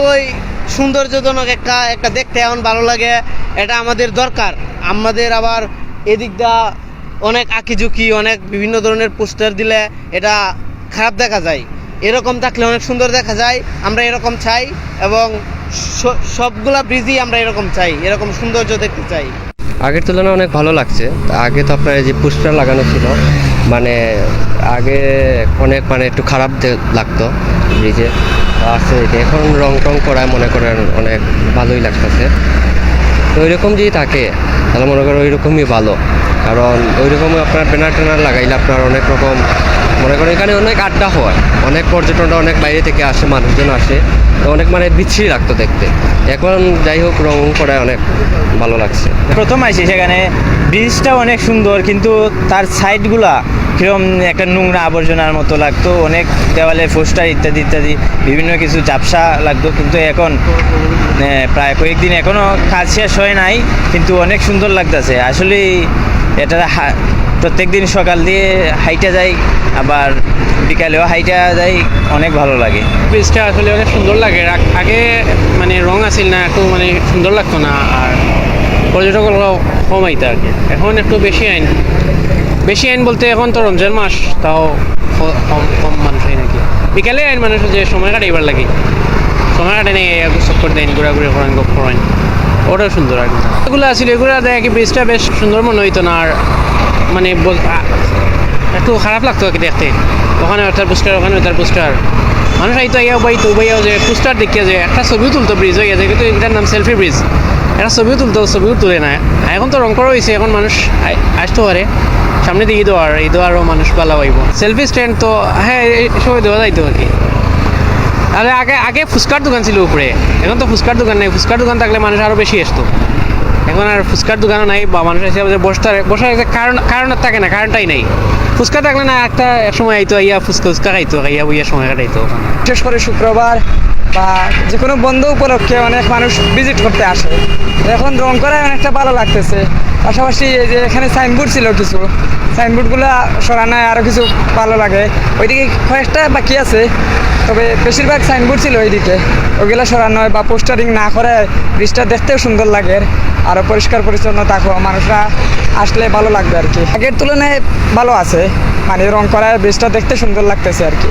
খুবই সৌন্দর্যজনক একটা একটা দেখতে এমন ভালো লাগে, এটা আমাদের দরকার। আমাদের আবার এদিক দা অনেক আঁকিঝুঁকি, অনেক বিভিন্ন ধরনের পোস্টার দিলে এটা খারাপ দেখা যায়। এরকম থাকলে অনেক সুন্দর দেখা যায়, আমরা এরকম চাই এবং সবগুলা ব্রিজই আমরা এরকম চাই, এরকম সৌন্দর্য দেখতে চাই। আগের তুলনায় অনেক ভালো লাগছে। আগে তো আপনার এই যে পোস্টার লাগানো ছিল মানে আগে অনেক মানে একটু খারাপ লাগতো ব্রিজে। আছে এখন রং টং করায় মনে করেন অনেক ভালোই লাগতেছে। তো ওইরকম যদি থাকে, তাহলে মনে করেন ওইরকমই ভালো। কারণ ওইরকমই আপনার ব্যানার ট্যানার লাগাইলে আপনার অনেক রকম, মনে করেন এখানে অনেক আড্ডা হয়। অনেক পর্যটনরা অনেক বাইরে থেকে আসে, মানুষজন আসে। তো অনেক মানে বিচ্ছিরি লাগতো দেখতে। এখন যাই হোক, রং করায় অনেক ভালো লাগছে। প্রথম আইসি সেখানে। ব্রিজটা অনেক সুন্দর, কিন্তু তার সাইডগুলা কিরম একটা নোংরা আবর্জনার মতো লাগতো, অনেক দেওয়ালে পোস্টার ইত্যাদি ইত্যাদি, বিভিন্ন কিছু ঝাপসা লাগতো, কিন্তু এখন প্রায় কয়েকদিন এখনও কাজ শেষ হয় নাই, কিন্তু অনেক সুন্দর লাগতেছে। আসলে এটা প্রত্যেক দিন সকাল দিয়ে হাইটা যাই, আবার বিকালেও হাইটা যাই, অনেক ভালো লাগে। ব্রিজটা আসলে অনেক সুন্দর লাগে। আগে মানে রং আছিল না, একটু মানে সুন্দর লাগতো না, আর পর্যটকরাও কম আইতো আর কি। এখন একটু বেশি আইন। বেশি আইন বলতে এখন তো রমজান মাস, তাও কম কম মানুষ আইন নাকি বিকালে আইন মানুষ যে সময় কাটাইবার লাগে। সময় কাটে নেই চক্কর দেন, ঘোরাঘুরি করেন, গপ করেন। ওটাও সুন্দর আর এগুলো আছিল এগুলো দেখে ব্রিজটা বেশ সুন্দর মনে হইতো না, আর মানে একটু খারাপ লাগতো আর কি দেখতে। ওখানে তার পোস্টার ওখানে তার পোস্টার মানুষ আইতো ইয়া বাইতো বাইয়াও যে পোস্টার দেখিয়ে যে একটা ছবিও তুলতো ব্রিজ হয়ে গেছে কিন্তু এটার নাম সেলফি ব্রিজ একটা ছবিও তুলতো, ছবিও তুলে না। এখন তো রং করা হয়েছে এখন মানুষ আসতে পারে। সামনে দিয়ে ঈদও আর ঈদও আরও মানুষ পালা পাইব সেলফি স্ট্যান্ড তো হ্যাঁ এই দেওয়া যাইতো আর কি। আরে আগে আগে ফুচকার দোকান ছিল উপরে। এখন তো ফুচকার দোকান নেই। ফুচকার দোকান থাকলে মানুষ আরও বেশি আসতো। এখন আর ফুচকার দোকানও নাই বা মানুষ এসে বসতে বসার কারণ কারণ থাকে না, কারণটাই নাই। ফুচকা থাকলে না একটা এক সময় আইতো ইয়া ফুচকা ফুচকা খাইতো ইয়া বইয়া সময় কাটাইতো। বিশেষ করে শুক্রবার বা যে কোনো বন্ধ উপলক্ষে অনেক মানুষ ভিজিট করতে আসে। এখন রং করায় অনেকটা ভালো লাগতেছে। পাশাপাশি এই যে এখানে সাইনবোর্ড ছিল কিছু সাইনবোর্ডগুলো সরানোয় আরও কিছু ভালো লাগে। ওইদিকে কয়েকটা বাকি আছে, তবে বেশিরভাগ সাইনবোর্ড ছিল ওইদিকে ওইগুলো সরানো বা পোস্টারিং না করে ব্রিজটা দেখতেও সুন্দর লাগে। আরও পরিষ্কার পরিচ্ছন্ন থাকো, মানুষরা আসলে ভালো লাগবে আর কি। আগের তুলনায় ভালো আছে মানে রং করায় ব্রিজটা দেখতে সুন্দর লাগতেছে আর কি।